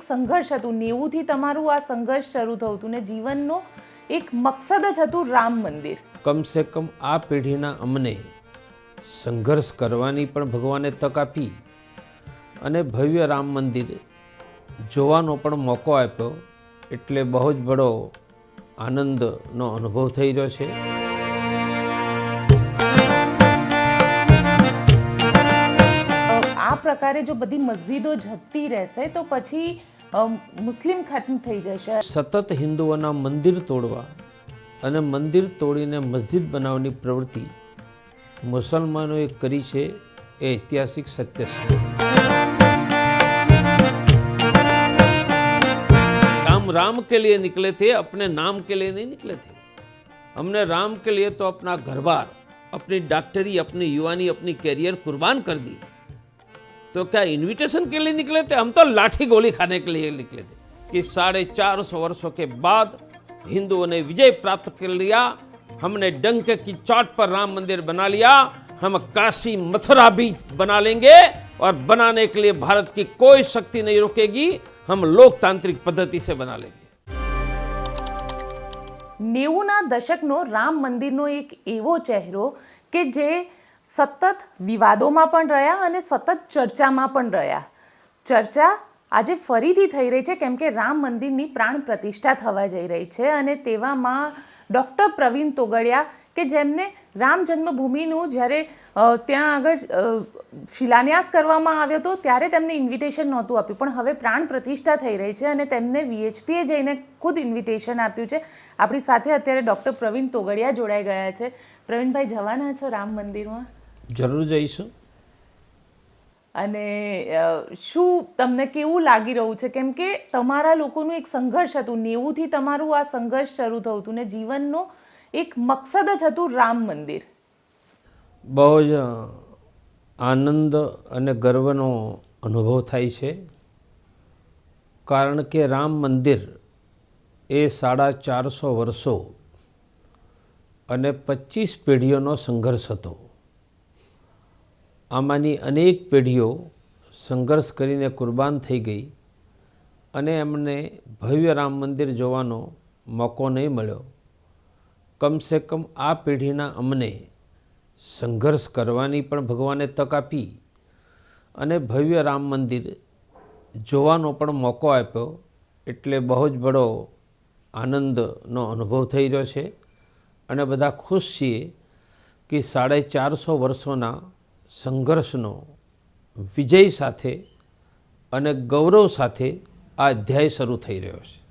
એક સંઘર્ષ હતું. નેવુંથી તમારું આ સંઘર્ષ શરૂ થયું હતું ને જીવનનો એક મકસદ જ હતું રામ મંદિર. કમસે કમ આ પેઢીના અમને સંઘર્ષ કરવાની પણ ભગવાને તક આપી અને ભવ્ય રામ મંદિર જોવાનો પણ મોકો આપ્યો. એટલે બહુ જ બડો આનંદનો અનુભવ થઈ રહ્યો છે. આ પ્રકારે જો બધી મસ્જિદો જતી રહેશે તો પછી મુસ્લિમ ખત્મ થઈ જશે સતત હિન્દુઓના મંદિર તોડવા અને મંદિર તોડીને મસ્જિદ બનાવવાની પ્રવૃત્તિ મુસલમાનોએ કરી છે એ ઐતિહાસિક સત્ય છે हम राम के लिए निकले थे अपने नाम के लिए नहीं निकले थे हमने राम के लिए तो अपना घर बार अपनी डॉक्टरी अपनी युवानी अपनी कैरियर कुर्बान कर दी तो क्या इनविटेशन के लिए निकले थे हम तो लाठी गोली खाने के लिए निकले थे कि साढ़े चार सौ वर्षों के बाद हिंदुओं ने विजय प्राप्त कर लिया हमने डंक की चोट पर राम मंदिर बना लिया हम काशी मथुरा भी बना लेंगे और बनाने के लिए भारत की कोई शक्ति नहीं रोकेगी हम लोकतांत्रिक पद्धति से बना लेंगे નેવુંના દશકનો રામ મંદિરનો એક એવો ચહેરો કે જે સતત વિવાદોમાં પણ રહ્યા અને સતત ચર્ચામાં પણ રહ્યા. ચર્ચા આજે ફરીથી થઈ રહી છે, કેમ કે રામ મંદિરની પ્રાણ પ્રતિષ્ઠા થવા જઈ રહી છે અને તેવામાં ડૉક્ટર પ્રવીણ તોગડિયા કે જેમને રામ જન્મભૂમિનું જ્યારે ત્યાં આગળ શિલાન્યાસ કરવામાં આવ્યો હતો, ત્યારે તેમને ઇન્વિટેશન નહોતું આપ્યું. પણ હવે પ્રાણ પ્રતિષ્ઠા થઈ રહી છે અને તેમને વીએચપીએ જઈને ખુદ ઇન્વિટેશન આપ્યું છે. આપણી સાથે અત્યારે ડૉક્ટર પ્રવીણ તોગડિયા જોડાઈ ગયા છે. પ્રવીણભાઈ જવાના છો રામ મંદિરમાં? જરૂર જઈશું. અને શું તમને કેવું લાગી રહ્યું છે? કેમ કે તમારા લોકોનું એક સંઘર્ષ હતું નેવુંથી તમારું આ સંઘર્ષ શરૂ થયું હતું ને જીવનનો એક મકસદ જ હતું રામ મંદિર. બહુ જ આનંદ અને ગર્વનો અનુભવ થાય છે. કારણ કે રામ મંદિર એ સાડા ચારસો વર્ષો અને પચીસ પેઢીઓનો સંઘર્ષ હતો. આમાંની અનેક પેઢીઓ સંઘર્ષ કરીને કુરબાન થઈ ગઈ અને એમને ભવ્ય રામ મંદિર જોવાનો મોકો નહીં મળ્યો. કમસે કમ આ પેઢીના અમને સંઘર્ષ કરવાની પણ ભગવાને તક આપી અને ભવ્ય રામ મંદિર જોવાનો પણ મોકો આપ્યો. એટલે બહુ જ બડો આનંદનો અનુભવ થઈ રહ્યો છે. અને બધા ખુશ છીએ કે સાડે ચારસો વર્ષોના સંઘર્ષનો વિજય સાથે અને ગૌરવ સાથે આ અધ્યાય શરૂ થઈ રહ્યો છે.